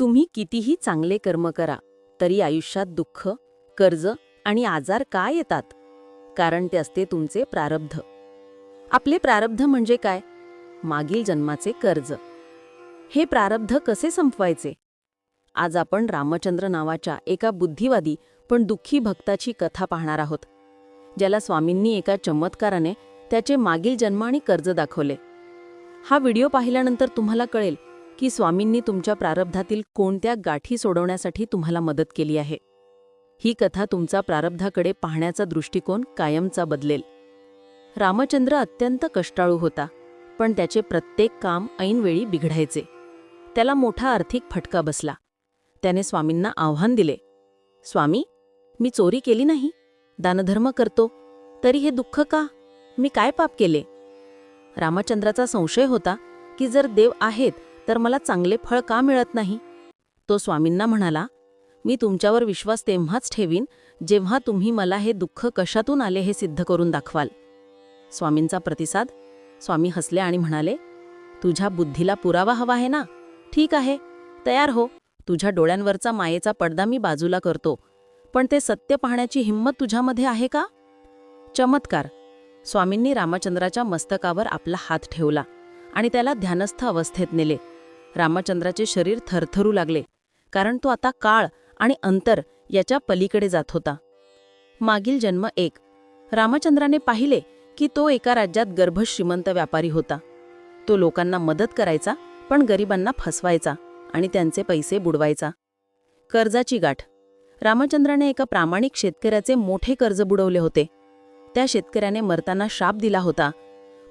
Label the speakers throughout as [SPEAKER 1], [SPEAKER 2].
[SPEAKER 1] तुम्ही कितीही चांगले कर्म करा तरी आयुष्यात दुःख कर्ज आणि आजार का येतात? कारण ते असते तुमचे प्रारब्ध. आपले प्रारब्ध म्हणजे काय? मागील जन्माचे कर्ज. हे प्रारब्ध कसे संपवायचे? आज आपण रामचंद्र नावाच्या एका बुद्धिवादी पण दुःखी भक्ताची कथा पाहणार आहोत. ज्याला स्वामींनी एका चमत्काराने त्याचे मागील जन्म आणि कर्ज दाखवले. हा व्हिडिओ पाहिल्यानंतर तुम्हाला कळेल की स्वामींनी तुमच्या प्रारब्धातील कोणत्या गाठी सोडवण्यासाठी तुम्हाला मदत केली आहे? ही कथा तुमचा प्रारब्धाकडे पाहण्याचा दृष्टिकोन कायमचा बदलेल. रामचंद्र अत्यंत कष्टाळू होता पण त्याचे प्रत्येक काम ऐनवेळी बिघडायचे. त्याला मोठा आर्थिक फटका बसला. त्याने स्वामींना आव्हान दिले. स्वामी मी चोरी केली नाही. दानधर्म करतो. तरी हे दुःख का? मी काय पाप केले? रामचंद्राचा संशय होता की जर देव आहेत तर मला चांगले फळ का मिळत नाही? तो स्वामींना म्हणाला मी तुमच्यावर विश्वास तेव्हाच ठेवीन जेव्हा तुम्ही मला हे दुःख कशातून आले हे सिद्ध करून दाखवाल. स्वामींचा प्रतिसाद स्वामी हसले आणि म्हणाले तुझ्या बुद्धीला पुरावा हवा आहे ना? ठीक आहे तयार हो. तुझ्या डोळ्यांवरचा मायेचा पडदा मी बाजूला करतो. पण ते सत्य पाहण्याची हिंमत तुझ्यामध्ये आहे का? चमत्कार. स्वामींनी रामचंद्राच्या मस्तकावर आपला हात ठेवला आणि त्याला ध्यानस्थ अवस्थेत नेले. रामचंद्राचे शरीर थरथरू लागले कारण तो आता काळ आणि अंतर याच्या पलीकडे जात होता. मागील जन्म एक. रामचंद्राने पाहिले की तो एका राज्यात गर्भश्रीमंत व्यापारी होता. तो लोकांना मदत करायचा पण गरिबांना फसवायचा आणि त्यांचे पैसे बुडवायचा. कर्जाची गाठ. रामचंद्राने एका प्रामाणिक शेतकऱ्याचे मोठे कर्ज बुडवले होते. त्या शेतकऱ्याने मरताना शाप दिला होता.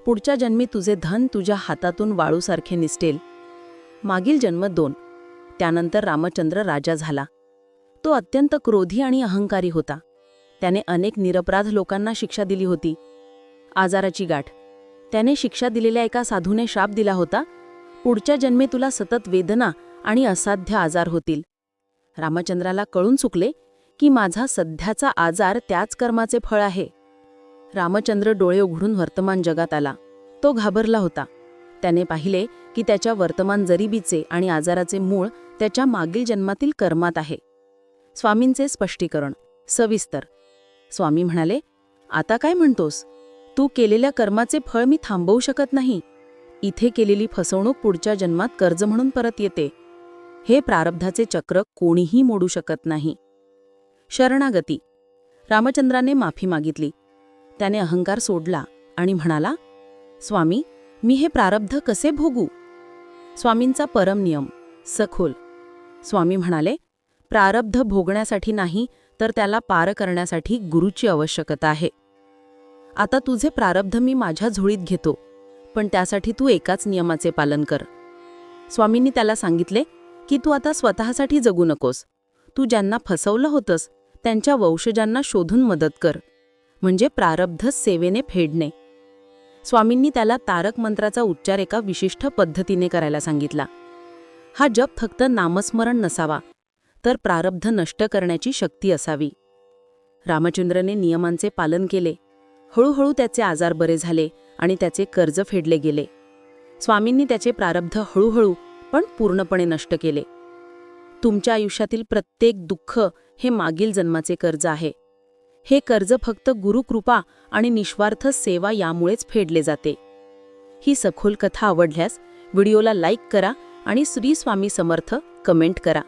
[SPEAKER 1] पुढच्या जन्मी तुझे धन तुझ्या हातातून वाळूसारखे निसटेल. मागील जन्म दोन. त्यानंतर रामचंद्र राजा झाला. तो अत्यंत क्रोधी आणि अहंकारी होता. त्याने अनेक निरपराध लोकांना शिक्षा दिली होती. आजाराची गाठ. त्याने शिक्षा दिलेल्या एका साधूने शाप दिला होता. पुढच्या जन्मे तुला सतत वेदना आणि असाध्य आजार होतील. रामचंद्राला कळून चुकले की माझा सध्याचा आजार त्याच कर्माचे फळ आहे. रामचंद्र डोळे उघडून वर्तमान जगात आला. तो घाबरला होता. त्याने पाहिले की त्याच्या वर्तमान जरीबीचे आणि आजाराचे मूळ त्याच्या मागील जन्मातील कर्मात आहे. स्वामींचे स्पष्टीकरण. सविस्तर. स्वामी म्हणाले आता काय म्हणतोस? तू केलेल्या कर्माचे फळ मी थांबवू शकत नाही. इथे केलेली फसवणूक पुढच्या जन्मात कर्ज म्हणून परत येते. हे प्रारब्धाचे चक्र कोणीही मोडू शकत नाही. शरणागती. रामचंद्राने माफी मागितली. त्याने अहंकार सोडला आणि म्हणाला स्वामी मी हे प्रारब्ध कसे भोगू? स्वामींचा परमनियम सखोल. स्वामी म्हणाले प्रारब्ध भोगण्यासाठी नाही तर त्याला पार करण्यासाठी गुरुची आवश्यकता आहे. आता तुझे प्रारब्ध मी माझ्या झोळीत घेतो पण त्यासाठी तू एकाच नियमाचे पालन कर. स्वामींनी त्याला सांगितले की तू आता स्वतःसाठी जगू नकोस. तू ज्यांना फसवलं होतंस त्यांच्या वंशजांना शोधून मदत कर. म्हणजे प्रारब्ध सेवेने फेडणे. स्वामींनी त्याला तारक मंत्राचा उच्चार एका विशिष्ट पद्धतीने करायला सांगितला. हा जप फक्त नामस्मरण नसावा तर प्रारब्ध नष्ट करण्याची शक्ती असावी. रामचंद्रने नियमांचे पालन केले. हळूहळू त्याचे आजार बरे झाले आणि त्याचे कर्ज फेडले गेले. स्वामींनी त्याचे प्रारब्ध हळूहळू पण पूर्णपणे नष्ट केले. तुमच्या आयुष्यातील प्रत्येक दुःख हे मागील जन्माचे कर्ज आहे. हे कर्ज फक्त गुरुकृपा आणि निस्वार्थ सेवा यामुळेच फेडले जाते. ही सखोल कथा आवडल्यास व्हिडिओला लाईक करा आणि श्री स्वामी समर्थ कमेंट करा.